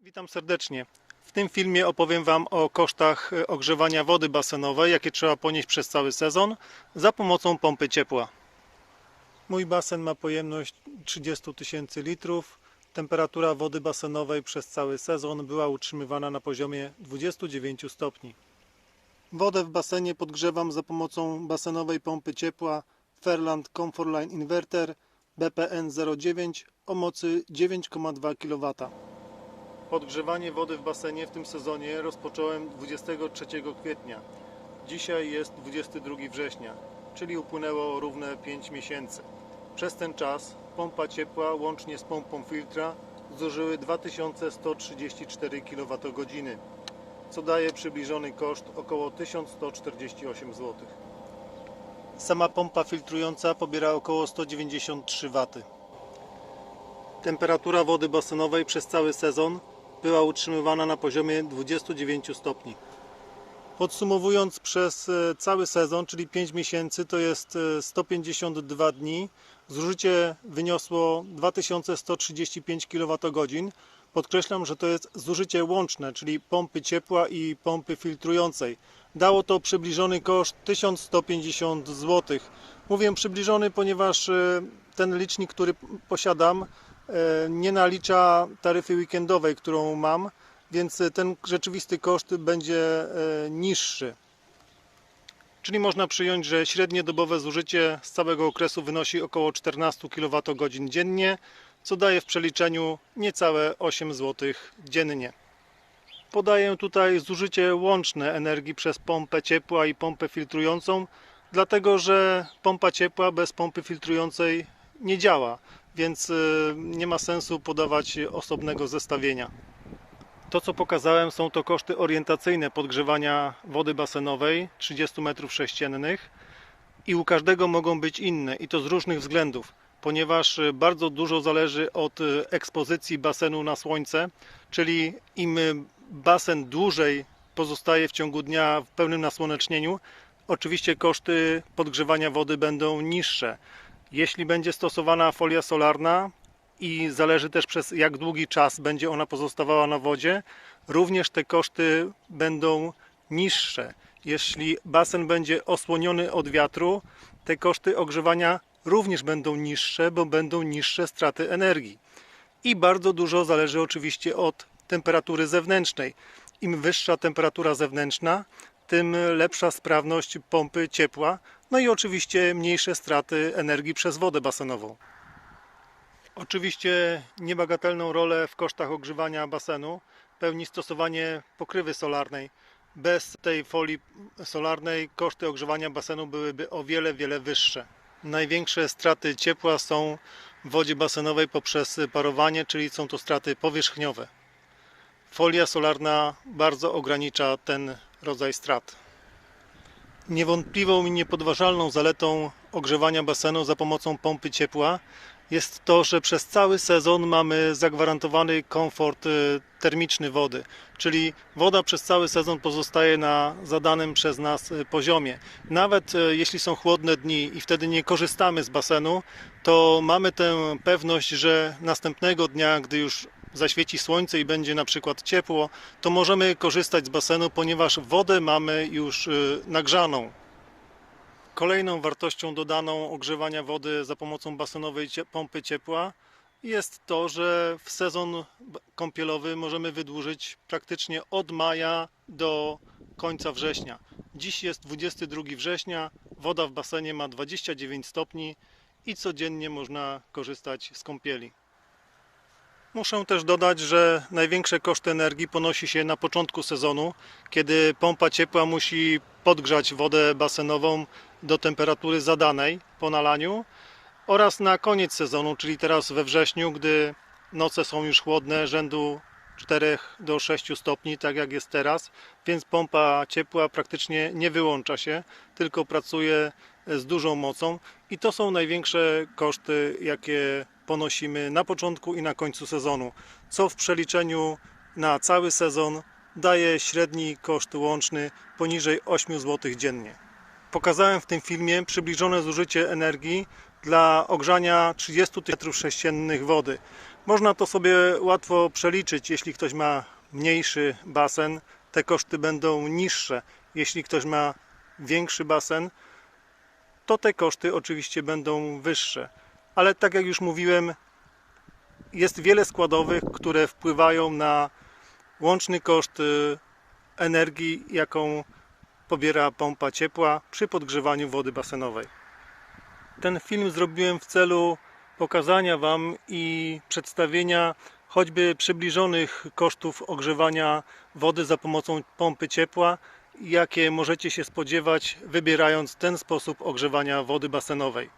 Witam serdecznie. W tym filmie opowiem Wam o kosztach e, ogrzewania wody basenowej, jakie trzeba ponieść przez cały sezon za pomocą pompy ciepła. Mój basen ma pojemność 30 tysięcy litrów. Temperatura wody basenowej przez cały sezon była utrzymywana na poziomie 29 stopni. Wodę w basenie podgrzewam za pomocą basenowej pompy ciepła Fairland Comfortline Inverter BPN 09 o mocy 9,2 kW. Podgrzewanie wody w basenie w tym sezonie rozpocząłem 23 kwietnia. Dzisiaj jest 22 września, czyli upłynęło równe 5 miesięcy. Przez ten czas pompa ciepła łącznie z pompą filtra zużyły 2134 kWh, co daje przybliżony koszt około 1148 zł. Sama pompa filtrująca pobiera około 193 W. Temperatura wody basenowej przez cały sezon była utrzymywana na poziomie 29 stopni. Podsumowując przez e, cały sezon, czyli 5 miesięcy, to jest e, 152 dni, zużycie wyniosło 2135 kWh. Podkreślam, że to jest zużycie łączne, czyli pompy ciepła i pompy filtrującej. Dało to przybliżony koszt 1150 zł. Mówię przybliżony, ponieważ e, ten licznik, który posiadam, e, nie nalicza taryfy weekendowej, którą mam, więc ten rzeczywisty koszt będzie e, niższy. Czyli można przyjąć, że średnie dobowe zużycie z całego okresu wynosi około 14 kWh dziennie, co daje w przeliczeniu niecałe 8 zł dziennie. Podaję tutaj zużycie łączne energii przez pompę ciepła i pompę filtrującą, dlatego że pompa ciepła bez pompy filtrującej nie działa, więc y, nie ma sensu podawać osobnego zestawienia. To co pokazałem są to koszty orientacyjne podgrzewania wody basenowej 30 m3 i u każdego mogą być inne i to z różnych względów, ponieważ y, bardzo dużo zależy od y, ekspozycji basenu na słońce, czyli im y, basen dłużej pozostaje w ciągu dnia w pełnym nasłonecznieniu, oczywiście koszty podgrzewania wody będą niższe. Jeśli będzie stosowana folia solarna i zależy też przez jak długi czas będzie ona pozostawała na wodzie, również te koszty będą niższe. Jeśli basen będzie osłoniony od wiatru, te koszty ogrzewania również będą niższe, bo będą niższe straty energii. I bardzo dużo zależy oczywiście od temperatury zewnętrznej. Im wyższa temperatura zewnętrzna, tym lepsza sprawność pompy ciepła, no i oczywiście mniejsze straty energii przez wodę basenową. Oczywiście niebagatelną rolę w kosztach ogrzewania basenu pełni stosowanie pokrywy solarnej. Bez tej folii solarnej koszty ogrzewania basenu byłyby o wiele, wiele wyższe. Największe straty ciepła są w wodzie basenowej poprzez parowanie, czyli są to straty powierzchniowe. Folia solarna bardzo ogranicza ten rodzaj strat. Niewątpliwą i niepodważalną zaletą ogrzewania basenu za pomocą pompy ciepła jest to, że przez cały sezon mamy zagwarantowany komfort y, termiczny wody, czyli woda przez cały sezon pozostaje na zadanym przez nas y, poziomie. Nawet y, jeśli są chłodne dni i wtedy nie korzystamy z basenu, to mamy tę pewność, że następnego dnia, gdy już zaświeci słońce i będzie na przykład ciepło, to możemy korzystać z basenu, ponieważ wodę mamy już nagrzaną. Kolejną wartością dodaną ogrzewania wody za pomocą basenowej pompy ciepła jest to, że w sezon kąpielowy możemy wydłużyć praktycznie od maja do końca września. Dziś jest 22 września, woda w basenie ma 29 stopni i codziennie można korzystać z kąpieli. Muszę też dodać, że największe koszty energii ponosi się na początku sezonu, kiedy pompa ciepła musi podgrzać wodę basenową do temperatury zadanej po nalaniu oraz na koniec sezonu, czyli teraz we wrześniu, gdy noce są już chłodne, rzędu 4 do 6 stopni, tak jak jest teraz, więc pompa ciepła praktycznie nie wyłącza się, tylko pracuje z dużą mocą i to są największe koszty, jakie ponosimy na początku i na końcu sezonu, co w przeliczeniu na cały sezon daje średni koszt łączny poniżej 8 zł dziennie. Pokazałem w tym filmie przybliżone zużycie energii dla ogrzania 30 m3 wody. Można to sobie łatwo przeliczyć, jeśli ktoś ma mniejszy basen, te koszty będą niższe. Jeśli ktoś ma większy basen, to te koszty oczywiście będą wyższe. Ale tak jak już mówiłem, jest wiele składowych, które wpływają na łączny koszt y, energii, jaką pobiera pompa ciepła przy podgrzewaniu wody basenowej. Ten film zrobiłem w celu pokazania Wam i przedstawienia choćby przybliżonych kosztów ogrzewania wody za pomocą pompy ciepła, jakie możecie się spodziewać wybierając ten sposób ogrzewania wody basenowej.